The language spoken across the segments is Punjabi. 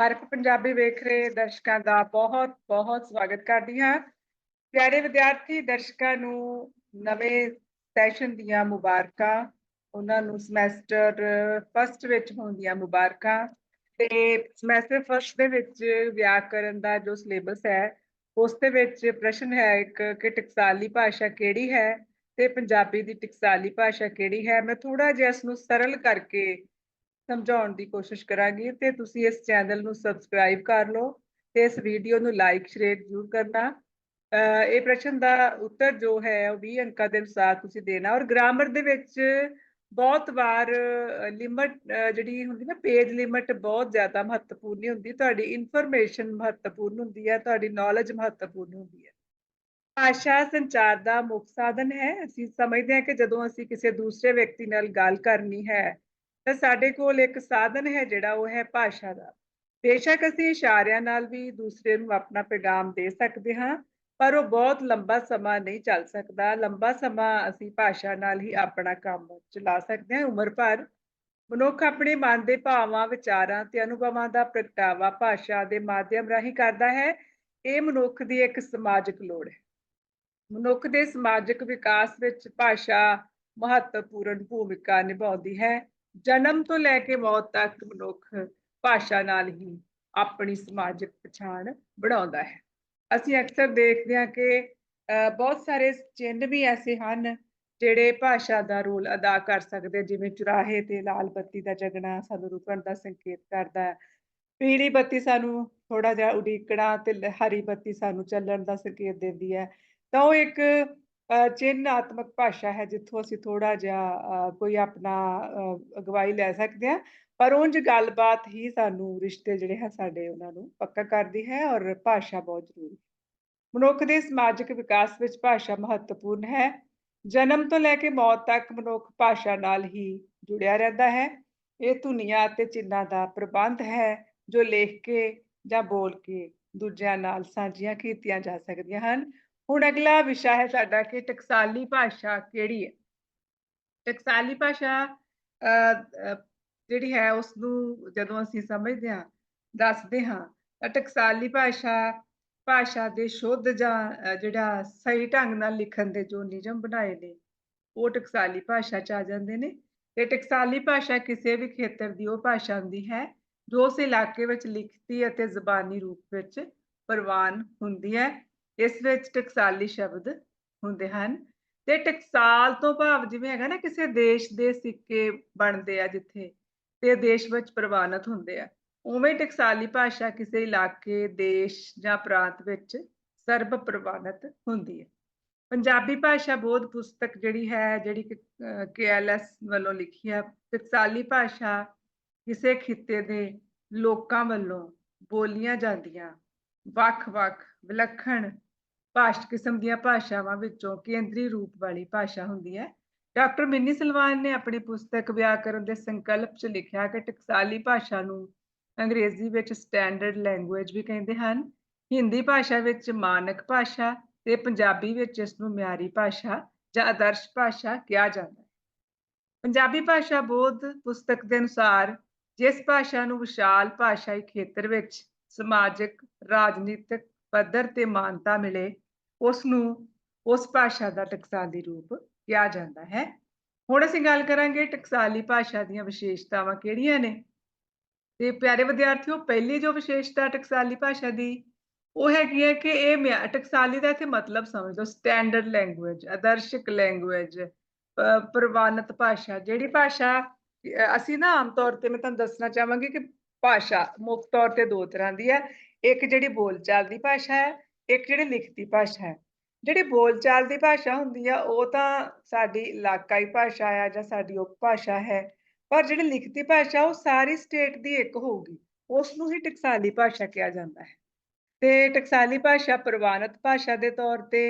ਹਰਕ ਪੰਜਾਬੀ ਵੇਖ ਰਹੇ ਦਰਸ਼ਕਾਂ ਦਾ ਬਹੁਤ ਬਹੁਤ ਸਵਾਗਤ ਕਰਦੀ ਹਾਂ। ਪਿਆਰੇ ਵਿਦਿਆਰਥੀ, ਦਰਸ਼ਕਾਂ ਨੂੰ ਨਵੇਂ ਸੈਸ਼ਨ ਦੀਆਂ ਮੁਬਾਰਕਾਂ, ਉਹਨਾਂ ਨੂੰ ਸਮੈਸਟਰ ਫਸਟ ਵਿੱਚ ਹੋਣ ਦੀਆਂ ਮੁਬਾਰਕਾਂ ਤੇ ਸਮੈਸਟਰ ਫਸਟ ਦੇ ਵਿੱਚ ਵਿਆਕਰਨ ਦਾ ਜੋ ਸਿਲੇਬਸ ਹੈ, ਉਸ ਦੇ ਵਿੱਚ ਪ੍ਰਸ਼ਨ ਹੈ ਇੱਕ ਕਿ ਟਕਸਾਲੀ ਭਾਸ਼ਾ ਕਿਹੜੀ ਹੈ ਤੇ ਪੰਜਾਬੀ ਦੀ ਟਕਸਾਲੀ ਭਾਸ਼ਾ ਕਿਹੜੀ ਹੈ। ਮੈਂ ਥੋੜਾ ਜਿਹਾ ਇਸ ਨੂੰ ਸਰਲ ਕਰਕੇ ਸਮਝਾਉਣ ਦੀ ਕੋਸ਼ਿਸ਼ ਕਰਾਂਗੀ ਤੇ ਤੁਸੀਂ ਇਸ ਚੈਨਲ ਨੂੰ ਸਬਸਕ੍ਰਾਈਬ ਕਰ ਲਓ ਤੇ ਇਸ ਵੀਡੀਓ ਨੂੰ ਲਾਈਕ ਸ਼ੇਅਰ ਜ਼ਰੂਰ ਕਰਨਾ। ਇਹ ਪ੍ਰਸ਼ਨ ਦਾ ਉੱਤਰ ਜੋ ਹੈ ਉਹ 20 ਅੰਕਾਂ ਦੇ ਅਨੁਸਾਰ ਤੁਸੀਂ ਦੇਣਾ ਔਰ ਗ੍ਰਾਮਰ ਦੇ ਵਿੱਚ ਬਹੁਤ ਵਾਰ ਲਿਮਟ ਜਿਹੜੀ ਹੁੰਦੀ ਨਾ ਪੇਜ ਲਿਮਟ ਬਹੁਤ ਜ਼ਿਆਦਾ ਮਹੱਤਵਪੂਰਨ ਨਹੀਂ ਹੁੰਦੀ। ਤੁਹਾਡੀ ਇਨਫੋਰਮੇਸ਼ਨ ਮਹੱਤਵਪੂਰਨ ਹੁੰਦੀ ਹੈ, ਤੁਹਾਡੀ ਨੌਲੇਜ ਮਹੱਤਵਪੂਰਨ ਹੁੰਦੀ ਹੈ। ਭਾਸ਼ਾ ਸੰਚਾਰ ਦਾ ਮੁੱਖ ਸਾਧਨ ਹੈ। ਅਸੀਂ ਸਮਝਦੇ ਹਾਂ ਕਿ ਜਦੋਂ ਅਸੀਂ ਕਿਸੇ ਦੂਸਰੇ ਵਿਅਕਤੀ ਨਾਲ ਗੱਲ ਕਰਨੀ ਹੈ ਤਾਂ ਸਾਡੇ ਕੋਲ ਇੱਕ ਸਾਧਨ ਹੈ ਜਿਹੜਾ ਉਹ ਹੈ ਭਾਸ਼ਾ ਦਾ। ਬੇਸ਼ੱਕ ਅਸੀਂ ਇਸ਼ਾਰਿਆਂ ਨਾਲ ਵੀ ਦੂਸਰੇ ਨੂੰ ਆਪਣਾ ਪੈਗਾਮ ਦੇ ਸਕਦੇ ਹਾਂ, ਪਰ ਉਹ ਬਹੁਤ ਲੰਬਾ ਸਮਾਂ ਨਹੀਂ ਚੱਲ ਸਕਦਾ। ਲੰਬਾ ਸਮਾਂ ਅਸੀਂ ਭਾਸ਼ਾ ਨਾਲ ਹੀ ਆਪਣਾ ਕੰਮ ਚਲਾ ਸਕਦੇ ਹਾਂ। ਉਮਰ ਭਰ ਮਨੁੱਖ ਆਪਣੇ ਮਨ ਦੇ ਭਾਵਾਂ, ਵਿਚਾਰਾਂ ਤੇ ਅਨੁਭਵਾਂ ਦਾ ਪ੍ਰਗਟਾਵਾ ਭਾਸ਼ਾ ਦੇ ਮਾਧਿਅਮ ਰਾਹੀਂ ਕਰਦਾ ਹੈ। ਇਹ ਮਨੁੱਖ ਦੀ ਇੱਕ ਸਮਾਜਿਕ ਲੋੜ ਹੈ। ਮਨੁੱਖ ਦੇ ਸਮਾਜਿਕ ਵਿਕਾਸ ਵਿੱਚ ਭਾਸ਼ਾ ਮਹੱਤਵਪੂਰਨ ਭੂਮਿਕਾ ਨਿਭਾਉਂਦੀ ਹੈ। ਜਨਮ ਤੋਂ ਲੈ ਕੇ ਮੌਤ ਤੱਕ ਮਨੁੱਖ ਭਾਸ਼ਾ ਨਾਲ ਹੀ ਆਪਣੀ ਸਮਾਜਿਕ ਪਛਾਣ ਬਣਾਉਂਦਾ ਹੈ। ਅਸੀਂ ਅਕਸਰ ਦੇਖਦੇ ਹਾਂ ਕਿ ਬਹੁਤ ਸਾਰੇ ਚਿੰਨ੍ਹ ਵੀ ਐਸੇ ਹਨ ਜਿਹੜੇ ਭਾਸ਼ਾ ਦਾ ਰੋਲ ਅਦਾ ਕਰ ਸਕਦੇ ਜਿਵੇਂ ਚੁਰਾਹੇ ਤੇ ਲਾਲ ਬੱਤੀ ਦਾ ਜਗਣਾ ਸਾਨੂੰ ਰੁਕਣ ਦਾ ਸੰਕੇਤ ਕਰਦਾ ਹੈ। ਪੀਲੀ ਬੱਤੀ ਸਾਨੂੰ ਥੋੜਾ ਜਿਹਾ ਉਡੀਕਣਾ ਤੇ ਹਰੀ ਬੱਤੀ ਸਾਨੂੰ ਚੱਲਣ ਦਾ ਸੰਕੇਤ ਦਿੰਦੀ ਹੈ। ਤਾਂ ਉਹ ਇੱਕ ਚਿੰਨ੍ਹਾਤਮਕ ਭਾਸ਼ਾ ਹੈ, ਜਿੱਥੋਂ ਅਸੀਂ ਥੋੜਾ ਜਿਹਾ ਕੋਈ ਆਪਣਾ ਅਗਵਾਈ ਲੈ ਸਕਦੇ ਹਾਂ। ਪਰ ਉਂਝ ਗੱਲਬਾਤ ਹੀ ਸਾਨੂੰ ਰਿਸ਼ਤੇ ਜਿਹੜੇ ਹੈ, ਸਾਡੇ ਉਹਨਾਂ ਨੂੰ ਪੱਕਾ ਕਰਦੀ ਹੈ ਔਰ ਭਾਸ਼ਾ ਬਹੁਤ ਜ਼ਰੂਰੀ ਹੈ। ਮਨੁੱਖ ਦੇ ਸਮਾਜਿਕ ਵਿਕਾਸ ਵਿੱਚ ਭਾਸ਼ਾ ਮਹੱਤਵਪੂਰਨ ਹੈ। ਜਨਮ ਤੋਂ ਲੈ ਕੇ ਮੌਤ ਤੱਕ ਮਨੁੱਖ ਭਾਸ਼ਾ ਨਾਲ ਹੀ ਜੁੜਿਆ ਰਹਿੰਦਾ ਹੈ। ਇਹ ਧੁਨੀਆਂ ਅਤੇ ਚਿੰਨ੍ਹਾਂ ਦਾ ਪ੍ਰਬੰਧ ਹੈ, ਜੋ ਲਿਖ ਕੇ ਜਾਂ ਬੋਲ ਕੇ ਦੂਜਿਆਂ ਨਾਲ ਸਾਂਝੀਆਂ ਕੀਤੀਆਂ ਜਾ ਸਕਦੀਆਂ ਹਨ। ਹੁਣ ਅਗਲਾ ਵਿਸ਼ਾ ਹੈ ਸਾਡਾ ਕਿ ਟਕਸਾਲੀ ਭਾਸ਼ਾ ਕਿਹੜੀ ਹੈ? ਟਕਸਾਲੀ ਭਾਸ਼ਾ ਜਿਹੜੀ ਹੈ ਉਸ ਨੂੰ ਜਦੋਂ ਅਸੀਂ ਸਮਝਦੇ ਹਾਂ, ਦੱਸਦੇ ਹਾਂ, ਤਾਂ ਟਕਸਾਲੀ ਭਾਸ਼ਾ ਭਾਸ਼ਾ ਦੇ ਸ਼ੁੱਧ ਜਾਂ ਜਿਹੜਾ ਸਹੀ ਢੰਗ ਨਾਲ ਲਿਖਣ ਦੇ ਜੋ ਨਿਯਮ ਬਣਾਏ ਨੇ, ਉਹ ਟਕਸਾਲੀ ਭਾਸ਼ਾ ਚ ਆ ਜਾਂਦੇ ਨੇ। ਤੇ ਟਕਸਾਲੀ ਭਾਸ਼ਾ ਕਿਸੇ ਵੀ ਖੇਤਰ ਦੀ ਉਹ ਭਾਸ਼ਾ ਹੁੰਦੀ ਹੈ, ਜੋ ਉਸ ਇਲਾਕੇ ਵਿੱਚ ਲਿਖਤੀ ਅਤੇ ਜ਼ਬਾਨੀ ਰੂਪ ਵਿੱਚ ਪ੍ਰਵਾਨ ਹੁੰਦੀ ਹੈ। ਇਸ ਵਿੱਚ ਟਕਸਾਲੀ ਸ਼ਬਦ ਹੁੰਦੇ ਹਨ ਤੇ ਟਕਸਾਲ ਤੋਂ ਭਾਵ ਜਿਵੇਂ ਹੈਗਾ ਨਾ ਕਿਸੇ ਦੇਸ਼ ਦੇ ਸਿੱਕੇ ਬਣਦੇ ਆ ਜਿੱਥੇ ਤੇ ਦੇਸ਼ ਵਿੱਚ ਪ੍ਰਵਾਨਿਤ ਹੁੰਦੇ ਆ, ਉਵੇਂ ਟਕਸਾਲੀ ਭਾਸ਼ਾ ਕਿਸੇ ਇਲਾਕੇ, ਦੇਸ਼ ਜਾਂ ਪ੍ਰਾਂਤ ਵਿੱਚ ਸਰਬ ਪ੍ਰਵਾਨਿਤ ਹੁੰਦੀ ਹੈ। ਪੰਜਾਬੀ ਭਾਸ਼ਾ ਬੋਧ ਪੁਸਤਕ ਜਿਹੜੀ ਹੈ, ਜਿਹੜੀ ਕੇਐਲਐਸ ਵੱਲੋਂ ਲਿਖੀ ਹੈ, ਟਕਸਾਲੀ ਭਾਸ਼ਾ ਕਿਸੇ ਖਿੱਤੇ ਦੇ ਲੋਕਾਂ ਵੱਲੋਂ ਬੋਲੀਆਂ ਜਾਂਦੀਆਂ, ਵੱਖ-ਵੱਖ ਵਿਲੱਖਣ ਭਾਸ਼ਟ ਕਿਸਮ ਦੀਆਂ ਭਾਸ਼ਾਵਾਂ ਵਿੱਚੋਂ ਕੇਂਦਰੀ ਰੂਪ ਵਾਲੀ ਭਾਸ਼ਾ ਹੁੰਦੀ ਹੈ। ਡਾਕਟਰ ਮਿੰਨੀ ਸਲਵਾਨ ਨੇ ਆਪਣੀ ਪੁਸਤਕ ਵਿਆਕਰਨ ਦੇ ਸੰਕਲਪ 'ਚ ਲਿਖਿਆ ਕਿ ਟਕਸਾਲੀ ਭਾਸ਼ਾ ਨੂੰ ਅੰਗਰੇਜ਼ੀ ਵਿੱਚ ਸਟੈਂਡਰਡ ਲੈਂਗੁਏਜ ਵੀ ਕਹਿੰਦੇ ਹਨ। ਹਿੰਦੀ ਭਾਸ਼ਾ ਵਿੱਚ ਮਾਨਕ ਭਾਸ਼ਾ ਤੇ ਪੰਜਾਬੀ ਵਿੱਚ ਇਸ ਨੂੰ ਮਿਆਰੀ ਭਾਸ਼ਾ ਜਾਂ ਆਦਰਸ਼ ਭਾਸ਼ਾ ਕਿਹਾ ਜਾਂਦਾ ਹੈ। ਪੰਜਾਬੀ ਭਾਸ਼ਾ ਬੋਧ ਪੁਸਤਕ ਦੇ ਅਨੁਸਾਰ ਜਿਸ ਭਾਸ਼ਾ ਨੂੰ ਵਿਸ਼ਾਲ ਭਾਸ਼ਾਈ ਖੇਤਰ ਵਿੱਚ ਸਮਾਜਿਕ, ਰਾਜਨੀਤਿਕ ਪੱਧਰ ਤੇ ਮਾਨਤਾ ਮਿਲੇ ਉਸ ਨੂੰ ਉਸ ਭਾਸ਼ਾ ਦਾ ਟਕਸਾਲੀ ਰੂਪ ਕਿਹਾ ਜਾਂਦਾ ਹੈ। ਹੁਣ ਅਸੀਂ ਗੱਲ ਕਰਾਂਗੇ ਟਕਸਾਲੀ ਭਾਸ਼ਾ ਦੀਆਂ ਵਿਸ਼ੇਸ਼ਤਾਵਾਂ ਕਿਹੜੀਆਂ ਨੇ? ਤੇ ਪਿਆਰੇ ਵਿਦਿਆਰਥੀਓ, ਪਹਿਲੀ ਜੋ ਵਿਸ਼ੇਸ਼ਤਾ ਟਕਸਾਲੀ ਭਾਸ਼ਾ ਦੀ, ਉਹ ਹੈਗੀ ਹੈ ਕਿ ਇਹ ਟਕਸਾਲੀ ਦਾ ਇੱਥੇ ਮਤਲਬ ਸਮਝ ਲਓ ਸਟੈਂਡਰਡ ਲੈਂਗੁਏਜ ਆਦਰਸ਼ਿਕ ਲੈਂਗੁਏਜ ਪ੍ਰਵਾਨਿਤ ਭਾਸ਼ਾ, ਜਿਹੜੀ ਭਾਸ਼ਾ ਅਸੀਂ ਨਾ ਆਮ ਤੌਰ ਤੇ, ਮੈਂ ਤੁਹਾਨੂੰ ਦੱਸਣਾ ਚਾਹਾਂਗੀ ਕਿ ਭਾਸ਼ਾ ਮੁੱਖ ਤੌਰ ਤੇ ਦੋ ਤਰ੍ਹਾਂ ਦੀ ਹੈ। ਇੱਕ ਜਿਹੜੀ ਬੋਲਚਾਲ ਦੀ ਭਾਸ਼ਾ ਹੈ ਇੱਕ ਜਿਹੜੀ ਲਿਖਤੀ ਭਾਸ਼ਾ ਹੈ, ਜਿਹੜੀ ਬੋਲਚਾਲ ਦੀ ਭਾਸ਼ਾ ਹੁੰਦੀ ਆ, ਉਹ ਤਾਂ ਸਾਡੀ ਇਲਾਕਾਈ ਭਾਸ਼ਾ ਆ ਜਾਂ ਸਾਡੀ ਉਪਭਾਸ਼ਾ ਹੈ, ਪਰ ਜਿਹੜੀ ਲਿਖਤੀ ਭਾਸ਼ਾ, ਉਹ ਸਾਰੀ ਸਟੇਟ ਦੀ ਇੱਕ ਹੋਊਗੀ ਉਸ ਨੂੰ ਹੀ ਟਕਸਾਲੀ ਭਾਸ਼ਾ ਕਿਹਾ ਜਾਂਦਾ ਹੈ। ਤੇ ਟਕਸਾਲੀ ਭਾਸ਼ਾ ਪ੍ਰਵਾਨਿਤ ਭਾਸ਼ਾ ਦੇ ਤੌਰ ਤੇ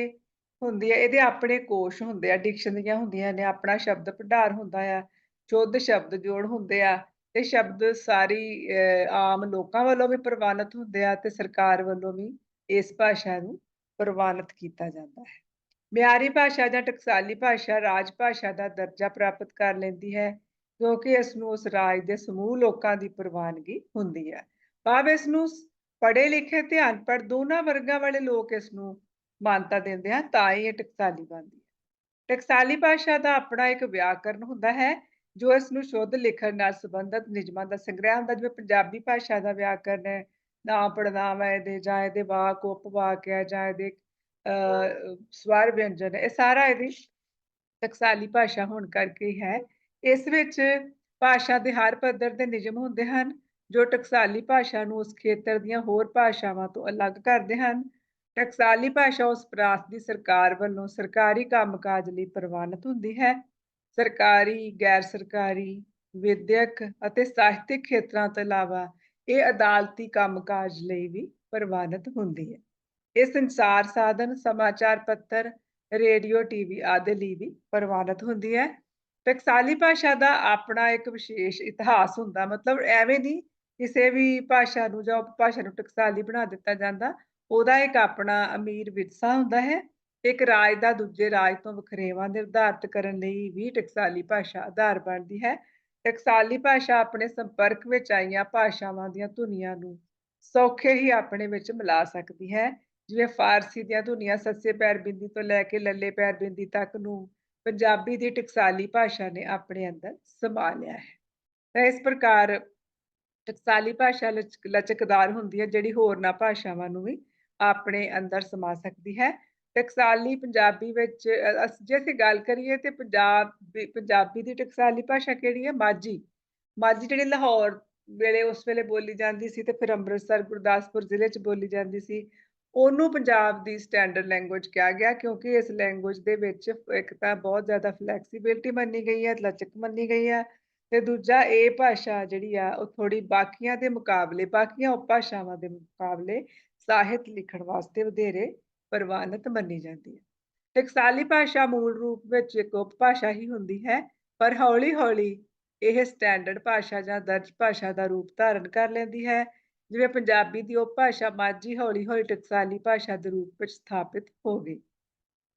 ਹੁੰਦੀ ਹੈ, ਇਹਦੇ ਆਪਣੇ ਕੋਸ਼ ਹੁੰਦੇ ਆ, ਡਿਕਸ਼ਨਰੀਆਂ ਹੁੰਦੀਆਂ ਨੇ, ਆਪਣਾ ਸ਼ਬਦ ਭੰਡਾਰ ਹੁੰਦਾ ਆ, ਸ਼ੁੱਧ ਸ਼ਬਦ ਜੋੜ ਹੁੰਦੇ ਆ, ਤੇ ਸ਼ਬਦ ਸਾਰੀ ਆਮ ਲੋਕਾਂ ਵੱਲੋਂ ਵੀ ਪ੍ਰਵਾਨਿਤ ਹੁੰਦੇ ਆ, ਤੇ ਸਰਕਾਰ ਵੱਲੋਂ ਵੀ ਇਸ ਭਾਸ਼ਾ ਨੂੰ ਪ੍ਰਵਾਨਿਤ ਕੀਤਾ ਜਾਂਦਾ ਹੈ। ਮਿਆਰੀ ਭਾਸ਼ਾ ਜਾਂ ਟਕਸਾਲੀ ਭਾਸ਼ਾ ਰਾਜ ਭਾਸ਼ਾ ਦਾ ਦਰਜਾ ਪ੍ਰਾਪਤ ਕਰ ਲੈਂਦੀ ਹੈ ਕਿਉਂਕਿ ਇਸ ਨੂੰ ਉਸ ਰਾਜ ਦੇ ਸਮੂਹ ਲੋਕਾਂ ਦੀ ਪ੍ਰਵਾਨਗੀ ਹੁੰਦੀ ਹੈ। ਭਾਵ ਇਸ ਨੂੰ ਪੜ੍ਹੇ ਲਿਖੇ ਤੇ ਅਨਪੜ੍ਹ ਦੋਨਾਂ ਵਰਗਾਂ ਵਾਲੇ ਲੋਕ ਇਸ ਨੂੰ ਮਾਨਤਾ ਦਿੰਦੇ ਹਨ, ਤਾਂ ਹੀ ਇਹ ਟਕਸਾਲੀ ਬਣਦੀ ਹੈ। ਟਕਸਾਲੀ ਭਾਸ਼ਾ ਦਾ ਆਪਣਾ ਇੱਕ ਵਿਆਕਰਨ ਹੁੰਦਾ ਹੈ, ਜੋ ਇਸ ਨੂੰ ਸ਼ੁੱਧ ਲਿਖਣ ਨਾਲ ਸੰਬੰਧਿਤ ਨਿਯਮਾਂ ਦਾ ਸੰਗ੍ਰਹਿ ਹੁੰਦਾ ਜਿਵੇਂ ਪੰਜਾਬੀ ਭਾਸ਼ਾ ਦਾ ਵਿਆਕਰਨ ਹੈ ਨਾਮ ਪੜਨਾਮ ਹੈ ਇਹਦੇ ਜਾਂ ਇਹਦੇ ਵਾਕ ਉਪਵਾਕ ਹੈ ਜਾਂ ਇਹਦੇ, ਅਹ, ਸਵਰ ਵਿਅੰਜਨ ਇਹ ਸਾਰਾ ਇਹਦੀ ਟਕਸਾਲੀ ਭਾਸ਼ਾ ਹੋਣ ਕਰਕੇ ਹੈ ਇਸ ਵਿੱਚ ਭਾਸ਼ਾ ਦੇ ਹਰ ਪੱਧਰ ਦੇ ਨਿਯਮ ਹੁੰਦੇ ਹਨ, ਜੋ ਟਕਸਾਲੀ ਭਾਸ਼ਾ ਨੂੰ ਉਸ ਖੇਤਰ ਦੀਆਂ ਹੋਰ ਭਾਸ਼ਾਵਾਂ ਤੋਂ ਅਲੱਗ ਕਰਦੇ ਹਨ। ਟਕਸਾਲੀ ਭਾਸ਼ਾ ਉਸ ਪ੍ਰਾਂਤ ਦੀ ਸਰਕਾਰ ਵੱਲੋਂ ਸਰਕਾਰੀ ਕੰਮਕਾਜ ਲਈ ਪ੍ਰਵਾਨਿਤ ਹੁੰਦੀ ਹੈ। ਸਰਕਾਰੀ ਗੈਰ ਸਰਕਾਰੀ ਵਿਦਿਅਕ ਅਤੇ ਸਾਹਿਤਿਕ ਖੇਤਰਾਂ ਤੋਂ ਇਲਾਵਾ ਇਹ ਅਦਾਲਤੀ ਕੰਮਕਾਜ ਲਈ ਵੀ ਪ੍ਰਵਾਨਿਤ ਹੁੰਦੀ ਹੈ। ਇਹ ਸੰਚਾਰ ਸਾਧਨ, ਸਮਾਚਾਰ ਪੱਤਰ, ਰੇਡੀਓ, ਟੀਵੀ ਆਦਿ ਲਈ ਵੀ ਪ੍ਰਵਾਨਿਤ ਹੁੰਦੀ ਹੈ। ਟਕਸਾਲੀ ਭਾਸ਼ਾ ਦਾ ਆਪਣਾ ਇੱਕ ਵਿਸ਼ੇਸ਼ ਇਤਿਹਾਸ ਹੁੰਦਾ, ਮਤਲਬ ਐਵੇਂ ਨਹੀਂ ਕਿਸੇ ਵੀ ਭਾਸ਼ਾ ਨੂੰ ਜਾਂ ਉਪਭਾਸ਼ਾ ਨੂੰ ਟਕਸਾਲੀ ਬਣਾ ਦਿੱਤਾ ਜਾਂਦਾ, ਉਹਦਾ ਇੱਕ ਆਪਣਾ ਅਮੀਰ ਵਿਰਸਾ ਹੁੰਦਾ ਹੈ। ਇੱਕ ਰਾਜ ਦਾ ਦੂਜੇ ਰਾਜ ਤੋਂ ਵਖਰੇਵਾਂ ਨਿਰਧਾਰਤ ਕਰਨ ਲਈ ਵੀ ਟਕਸਾਲੀ ਭਾਸ਼ਾ ਆਧਾਰ ਬਣਦੀ ਹੈ। ਟਕਸਾਲੀ ਭਾਸ਼ਾ ਆਪਣੇ ਸੰਪਰਕ ਵਿੱਚ ਆਈਆਂ ਭਾਸ਼ਾਵਾਂ ਦੀਆਂ ਧੁਨੀਆਂ ਨੂੰ ਸੌਖੇ ਹੀ ਆਪਣੇ ਵਿੱਚ ਮਿਲਾ ਸਕਦੀ ਹੈ। ਜਿਵੇਂ ਫਾਰਸੀ ਦੀਆਂ ਧੁਨੀਆਂ ਸੱਸੇ ਪੈਰ ਬਿੰਦੀ ਤੋਂ ਲੈ ਕੇ ਲੱਲੇ ਪੈਰ ਬਿੰਦੀ ਤੱਕ ਨੂੰ ਪੰਜਾਬੀ ਦੀ ਟਕਸਾਲੀ ਭਾਸ਼ਾ ਨੇ ਆਪਣੇ ਅੰਦਰ ਸਮਾ ਲਿਆ ਹੈ। ਤਾਂ ਇਸ ਪ੍ਰਕਾਰ ਟਕਸਾਲੀ ਭਾਸ਼ਾ ਲਚਕ ਲਚਕਦਾਰ ਹੁੰਦੀ ਹੈ, ਜਿਹੜੀ ਹੋਰਨਾਂ ਭਾਸ਼ਾਵਾਂ ਨੂੰ ਵੀ ਆਪਣੇ ਅੰਦਰ ਸਮਾ ਸਕਦੀ ਹੈ। ਟਕਸਾਲੀ ਪੰਜਾਬੀ ਵਿੱਚ ਅ, ਜੇ ਅਸੀਂ ਗੱਲ ਕਰੀਏ ਤੇ ਪੰਜਾਬ ਪੰਜਾਬੀ ਦੀ ਟਕਸਾਲੀ ਭਾਸ਼ਾ ਕਿਹੜੀ ਹੈ? ਮਾਝੀ। ਮਾਝੀ ਜਿਹੜੀ ਲਾਹੌਰ ਵੇਲੇ ਉਸ ਵੇਲੇ ਬੋਲੀ ਜਾਂਦੀ ਸੀ ਤੇ ਫਿਰ ਅੰਮ੍ਰਿਤਸਰ ਗੁਰਦਾਸਪੁਰ ਜ਼ਿਲ੍ਹੇ 'ਚ ਬੋਲੀ ਜਾਂਦੀ ਸੀ। ਉਹਨੂੰ ਪੰਜਾਬ ਦੀ ਸਟੈਂਡਰਡ ਲੈਂਗੁਏਜ ਕਿਹਾ ਗਿਆ ਕਿਉਂਕਿ ਇਸ ਲੈਂਗੁਏਜ ਦੇ ਵਿੱਚ ਇੱਕ ਤਾਂ ਬਹੁਤ ਜ਼ਿਆਦਾ ਫਲੈਕਸੀਬਿਲਟੀ ਮੰਨੀ ਗਈ ਹੈ ਲਚਕ ਮੰਨੀ ਗਈ ਹੈ ਤੇ ਦੂਜਾ ਇਹ ਭਾਸ਼ਾ ਜਿਹੜੀ ਆ ਉਹ ਥੋੜੀ ਬਾਕੀਆਂ ਦੇ ਮੁਕਾਬਲੇ ਬਾਕੀਆਂ ਉਪਭਾਸ਼ਾਵਾਂ ਦੇ ਮੁਕਾਬਲੇ ਸਾਹਿਤ ਲਿਖਣ ਵਾਸਤੇ ਵਧੇਰੇ ਪ੍ਰਵਾਨਿਤ ਮੰਨੀ ਜਾਂਦੀ ਹੈ। ਟਕਸਾਲੀ ਭਾਸ਼ਾ ਮੂਲ ਰੂਪ ਵਿੱਚ ਇੱਕ ਉਪਭਾਸ਼ਾ ਹੀ ਹੁੰਦੀ ਹੈ, ਪਰ ਹੌਲੀ-ਹੌਲੀ ਇਹ ਸਟੈਂਡਰਡ ਭਾਸ਼ਾ ਜਾਂ ਦਰਜ ਭਾਸ਼ਾ ਦਾ ਰੂਪ ਧਾਰਨ ਕਰ ਲੈਂਦੀ ਹੈ। ਜਿਵੇਂ ਪੰਜਾਬੀ ਦੀ ਉਪਭਾਸ਼ਾ ਮਾਝੀ ਹੌਲੀ-ਹੌਲੀ ਟਕਸਾਲੀ ਭਾਸ਼ਾ ਦੇ ਰੂਪ ਵਿੱਚ ਸਥਾਪਿਤ ਹੋ ਗਈ।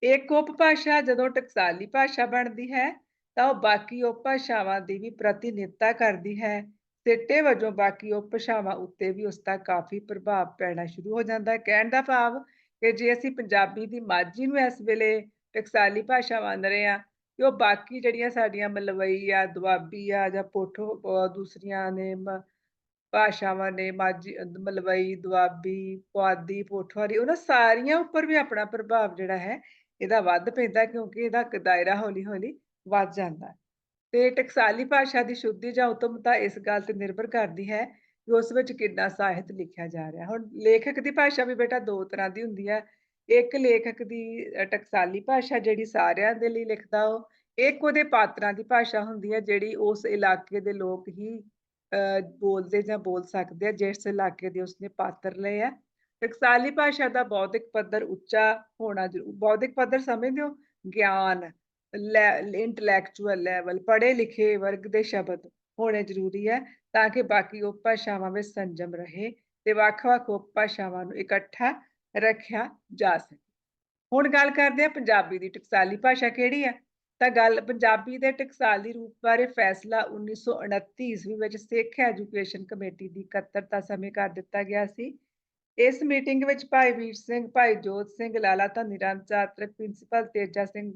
ਇੱਕ ਉਪਭਾਸ਼ਾ ਜਦੋਂ ਟਕਸਾਲੀ ਭਾਸ਼ਾ ਬਣਦੀ ਹੈ, ਤਾਂ ਉਹ ਬਾਕੀ ਉਪਭਾਸ਼ਾਵਾਂ ਦੀ ਵੀ ਪ੍ਰਤੀਨਿਧਤਾ ਕਰਦੀ ਹੈ। ਸਿੱਟੇ ਵਜੋਂ ਬਾਕੀ ਉਪਭਾਸ਼ਾਵਾਂ ਉੱਤੇ ਵੀ ਉਸ ਦਾ ਕਾਫੀ ਪ੍ਰਭਾਵ ਪੈਣਾ ਸ਼ੁਰੂ ਹੋ ਜਾਂਦਾ ਹੈ। ਕਹਿਣ ਦਾ ਭਾਵ ਕਿ ਜੇ ਅਸੀਂ ਪੰਜਾਬੀ ਦੀ ਮਾਝੀ ਨੂੰ ਇਸ ਵੇਲੇ ਟਕਸਾਲੀ ਭਾਸ਼ਾ ਮੰਨ ਰਹੇ ਹਾਂ, ਤੇ ਉਹ ਬਾਕੀ ਜਿਹੜੀਆਂ ਸਾਡੀਆਂ ਮਲਵਈ ਆ, ਦੁਆਬੀ ਆ ਜਾਂ ਪੋਠੋ ਦੂਸਰੀਆਂ ਨੇ ਮ- ਭਾਸ਼ਾਵਾਂ ਨੇ, ਮਾਝੀ, ਮਲਵਈ, ਦੁਆਬੀ, ਪੁਆਧੀ ਪੋਠੋਹਾਰੀ ਉਹਨਾਂ ਸਾਰੀਆਂ ਉੱਪਰ ਵੀ ਆਪਣਾ ਪ੍ਰਭਾਵ ਜਿਹੜਾ ਹੈ, ਇਹਦਾ ਵੱਧ ਪੈਂਦਾ ਕਿਉਂਕਿ ਇਹਦਾ ਕ- ਦਾਇਰਾ ਹੌਲੀ ਹੌਲੀ ਵੱਧ ਜਾਂਦਾ। ਹੈ ਤੇ ਟਕਸਾਲੀ ਭਾਸ਼ਾ ਦੀ ਸ਼ੁੱਧੀ ਜਾਂ ਉਤਮਤਾ ਇਸ ਗੱਲ ਤੇ ਨਿਰਭਰ ਕਰਦੀ ਹੈ ਕਿ ਉਸ ਵਿੱਚ ਕਿੰਨਾ ਸਾਹਿਤ ਲਿਖਿਆ ਜਾ ਰਿਹਾ। ਹੁਣ ਲੇਖਕ ਦੀ ਭਾਸ਼ਾ ਵੀ ਬੇਟਾ ਦੋ ਤਰ੍ਹਾਂ ਦੀ ਹੁੰਦੀ ਹੈ ਇੱਕ ਲੇਖਕ ਦੀ ਟਕਸਾਲੀ ਭਾਸ਼ਾ ਜਿਹੜੀ ਸਾਰਿਆਂ ਦੇ ਲਈ ਲਿਖਦਾ ਉਹ ਇੱਕ ਉਹਦੇ ਪਾਤਰਾਂ ਦੀ ਭਾਸ਼ਾ ਹੁੰਦੀ ਹੈ ਜਿਹੜੀ ਉਸ ਇਲਾਕੇ ਦੇ ਲੋਕ ਹੀ ਅ, ਬੋਲਦੇ ਜਾਂ ਬੋਲ ਸਕਦੇ ਆ ਜਿਸ ਇਲਾਕੇ ਦੇ ਉਸਨੇ ਪਾਤਰ ਲਏ ਆ। ਟਕਸਾਲੀ ਭਾਸ਼ਾ ਦਾ ਬੌਧਿਕ ਪੱਧਰ ਉੱਚਾ ਹੋਣਾ ਜ਼ਰੂਰ ਬੌਧਿਕ ਪੱਧਰ ਸਮਝਦੇ ਹੋ? ਗਿਆਨ ਇੰਟੈਲੈਕਚੁਅਲ ਲੈਵਲ ਪੜ੍ਹੇ ਲਿਖੇ ਵਰਗ ਦੇ ਸ਼ਬਦ। ਹੋਣੇ ਜ਼ਰੂਰੀ ਹੈ ਤਾਂ ਕਿ ਬਾਕੀ ਉਪਭਾਸ਼ਾਵਾਂ ਵਿੱਚ ਸੰਜਮ ਰਹੇ ਤੇ ਵੱਖ-ਵੱਖ ਉਪਭਾਸ਼ਾਵਾਂ ਨੂੰ ਇਕੱਠਾ ਰੱਖਿਆ ਜਾ ਸਕੇ। ਹੁਣ ਗੱਲ ਕਰਦੇ ਹਾਂ ਪੰਜਾਬੀ ਦੀ ਟਕਸਾਲੀ ਭਾਸ਼ਾ ਕਿਹੜੀ ਹੈ? ਤਾਂ ਗੱਲ ਪੰਜਾਬੀ ਦੇ ਟਕਸਾਲੀ ਰੂਪ ਬਾਰੇ ਫੈਸਲਾ 1929 ਈਸਵੀ ਵਿੱਚ ਸਿੱਖ ਐਜੂਕੇਸ਼ਨ ਕਮੇਟੀ ਦੀ ਇਕੱਤਰਤਾ ਸਮੇਂ ਕਰ ਦਿੱਤਾ ਗਿਆ ਸੀ। ਇਸ ਮੀਟਿੰਗ ਵਿੱਚ ਭਾਈ ਵੀਰ ਸਿੰਘ, ਭਾਈ ਜੋਤ ਸਿੰਘ, ਲਾਲਾ ਧਨੀ ਰਾਮ, ਚਾਤਰਕ ਪ੍ਰਿੰਸੀਪਲ ਤੇਜਾ ਸਿੰਘ,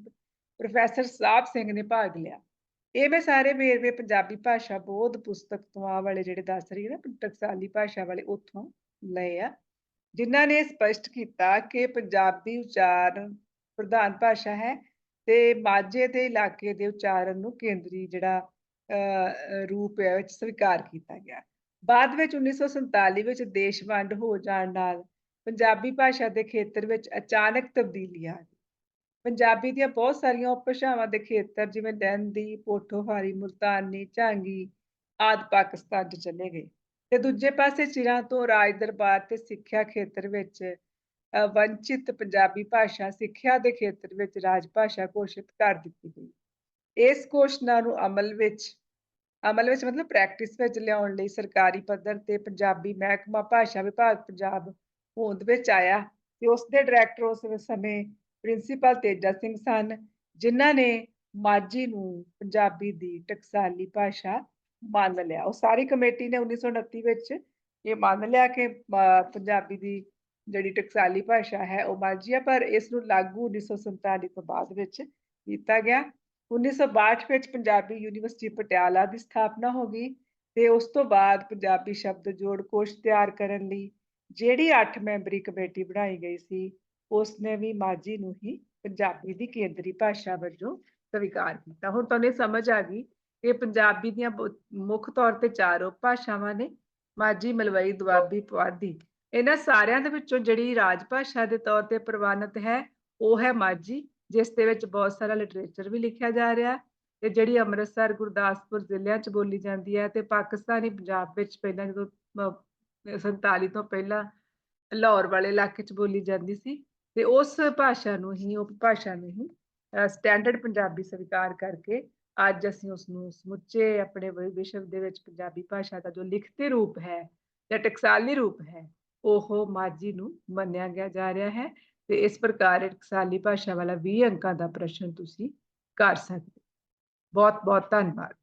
ਪ੍ਰੋਫੈਸਰ ਸਾਹਿਬ ਸਿੰਘ ਨੇ ਭਾਗ ਲਿਆ। ਇਹ ਮੈਂ ਸਾਰੇ ਵੇਰਵੇ ਪੰਜਾਬੀ ਭਾਸ਼ਾ ਬੋਧ ਪੁਸਤਕ ਤੋਂ ਆ ਵਾਲੇ ਜਿਹੜੇ ਦੱਸ ਰਹੀ ਨਾ ਟਕਸਾਲੀ ਭਾਸ਼ਾ ਵਾਲੇ ਉੱਥੋਂ ਲਏ ਆ ਜਿਨ੍ਹਾਂ ਨੇ ਸਪਸ਼ਟ ਕੀਤਾ ਕਿ ਪੰਜਾਬੀ ਉਚਾਰਨ ਪ੍ਰਧਾਨ ਭਾਸ਼ਾ ਹੈ ਤੇ ਮਾਝੇ ਦੇ ਇਲਾਕੇ ਦੇ ਉਚਾਰਨ ਨੂੰ ਕੇਂਦਰੀ ਜਿਹੜਾ ਅਹ, ਰੂਪ ਹੈ ਵਿੱਚ ਸਵੀਕਾਰ ਕੀਤਾ ਗਿਆ। ਬਾਅਦ ਵਿੱਚ 1947 ਵਿੱਚ ਦੇਸ਼ ਵੰਡ ਹੋ ਜਾਣ ਨਾਲ ਪੰਜਾਬੀ ਭਾਸ਼ਾ ਦੇ ਖੇਤਰ ਵਿੱਚ ਅਚਾਨਕ ਤਬਦੀਲੀ ਆ ਗਈ। ਪੰਜਾਬੀ ਦੀਆਂ ਬਹੁਤ ਸਾਰੀਆਂ ਉਪਭਾਸ਼ਾਵਾਂ ਦੇ ਖੇਤਰ ਜਿਵੇਂ ਲਹਿੰਦੀ, ਪੋਠੋਹਾਰੀ, ਮੁਲਤਾਨੀ, ਝਾਂਗੀ ਆਦਿ ਪਾਕਿਸਤਾਨ 'ਚ ਚਲੇ ਗਏ। ਤੇ ਦੂਜੇ ਪਾਸੇ ਚਿਰਾਂ ਤੋਂ ਰਾਜ ਦਰਬਾਰ ਤੇ ਸਿੱਖਿਆ ਖੇਤਰ ਵਿੱਚ ਵੰਚਿਤ ਪੰਜਾਬੀ ਭਾਸ਼ਾ ਸਿੱਖਿਆ ਦੇ ਖੇਤਰ ਵਿੱਚ ਰਾਜ ਭਾਸ਼ਾ ਘੋਸ਼ਿਤ ਕਰ ਦਿੱਤੀ ਗਈ। ਇਸ ਘੋਸ਼ਣਾ ਨੂੰ ਅਮਲ ਵਿੱਚ ਅਮਲ ਵਿੱਚ ਮਤਲਬ ਪ੍ਰੈਕਟਿਸ ਵਿੱਚ ਲਿਆਉਣ ਲਈ ਸਰਕਾਰੀ ਪੱਧਰ ਤੇ ਪੰਜਾਬੀ ਮਹਿਕਮਾ ਭਾਸ਼ਾ ਵਿਭਾਗ ਪੰਜਾਬ ਹੋਂਦ ਵਿੱਚ ਆਇਆ ਤੇ ਉਸ ਦੇ ਡਾਇਰੈਕਟਰ ਉਸ ਸਮੇਂ ਪ੍ਰਿੰਸੀਪਲ ਤੇਜਾ ਸਿੰਘ ਸਨ, ਜਿਨ੍ਹਾਂ ਨੇ ਮਾਝੀ ਨੂੰ ਪੰਜਾਬੀ ਦੀ ਟਕਸਾਲੀ ਭਾਸ਼ਾ ਮੰਨ ਲਿਆ। ਉਹ ਸਾਰੀ ਕਮੇਟੀ ਨੇ 1929 ਵਿੱਚ ਇਹ ਮੰਨ ਲਿਆ ਕਿ ਪੰਜਾਬੀ ਦੀ ਜਿਹੜੀ ਟਕਸਾਲੀ ਭਾਸ਼ਾ ਹੈ ਉਹ ਮਾਝੀ ਹੈ, ਪਰ ਇਸ ਨੂੰ ਲਾਗੂ 1947 ਤੋਂ ਬਾਅਦ ਵਿੱਚ ਕੀਤਾ ਗਿਆ। 1962 ਵਿੱਚ ਪੰਜਾਬੀ ਯੂਨੀਵਰਸਿਟੀ ਪਟਿਆਲਾ ਦੀ ਸਥਾਪਨਾ ਹੋ ਗਈ ਤੇ ਉਸ ਤੋਂ ਬਾਅਦ ਪੰਜਾਬੀ ਸ਼ਬਦ ਜੋੜ ਕੋਸ਼ ਤਿਆਰ ਕਰਨ ਲਈ ਜਿਹੜੀ 8 ਮੈਂਬਰੀ ਕਮੇਟੀ ਬਣਾਈ ਗਈ ਸੀ ਉਸ ਨੇ ਵੀ ਮਾਝੀ ਨੂੰ ਹੀ ਪੰਜਾਬੀ ਦੀ ਕੇਂਦਰੀ ਭਾਸ਼ਾ ਵਜੋਂ ਸਵੀਕਾਰ ਕੀਤਾ। ਹੁਣ ਤੁਹਾਨੂੰ ਇਹ ਸਮਝ ਆ ਗਈ ਕਿ ਪੰਜਾਬੀ ਦੀਆਂ ਮੁੱਖ ਤੌਰ ਤੇ ਚਾਰ ਉਪ ਭਾਸ਼ਾਵਾਂ ਨੇ ਮਾਝੀ ਮਲਵਈ ਦੁਆਬੀ ਪੁਆਧੀ। ਇਹਨਾਂ ਸਾਰਿਆਂ ਦੇ ਵਿੱਚੋਂ ਜਿਹੜੀ ਰਾਜ ਭਾਸ਼ਾ ਦੇ ਤੌਰ ਤੇ ਪ੍ਰਵਾਨਿਤ ਹੈ ਉਹ ਹੈ ਮਾਝੀ ਜਿਸ ਦੇ ਵਿੱਚ ਬਹੁਤ ਸਾਰਾ ਲਿਟਰੇਚਰ ਵੀ ਲਿਖਿਆ ਜਾ ਰਿਹਾ ਤੇ ਜਿਹੜੀ ਅੰਮ੍ਰਿਤਸਰ ਗੁਰਦਾਸਪੁਰ ਜ਼ਿਲ੍ਹਿਆਂ 'ਚ ਬੋਲੀ ਜਾਂਦੀ ਹੈ ਤੇ ਪਾਕਿਸਤਾਨੀ ਪੰਜਾਬ ਵਿੱਚ ਪਹਿਲਾਂ ਜਦੋਂ ਅਹ, 47 ਤੋਂ ਪਹਿਲਾਂ ਲਾਹੌਰ ਵਾਲੇ ਇਲਾਕੇ 'ਚ ਬੋਲੀ ਜਾਂਦੀ ਸੀ ਤੇ ਉਸ ਭਾਸ਼ਾ ਨੂੰ ਹੀ ਉਪ ਭਾਸ਼ਾ ਨੂੰ ਹੀ ਸਟੈਂਡਰਡ ਪੰਜਾਬੀ ਸਵੀਕਾਰ ਕਰਕੇ ਅੱਜ ਅਸੀਂ ਉਸ ਨੂੰ ਸਮੁੱਚੇ ਆਪਣੇ ਵਿਸ਼ਵ ਦੇ ਵਿੱਚ ਪੰਜਾਬੀ ਭਾਸ਼ਾ ਦਾ ਜੋ ਲਿਖਤੀ ਰੂਪ ਹੈ ਜਾਂ ਟਕਸਾਲੀ ਰੂਪ ਹੈ, ਉਹ ਮਾਝੀ ਨੂੰ ਮੰਨਿਆ ਗਿਆ ਜਾ ਰਿਹਾ ਹੈ ਤੇ ਇਸ ਪ੍ਰਕਾਰ ਟਕਸਾਲੀ ਭਾਸ਼ਾ ਵਾਲਾ 20 ਅੰਕਾਂ ਦਾ ਪ੍ਰਸ਼ਨ ਤੁਸੀਂ ਕਰ ਸਕਦੇ ਬਹੁਤ ਬਹੁਤ ਧੰਨਵਾਦ।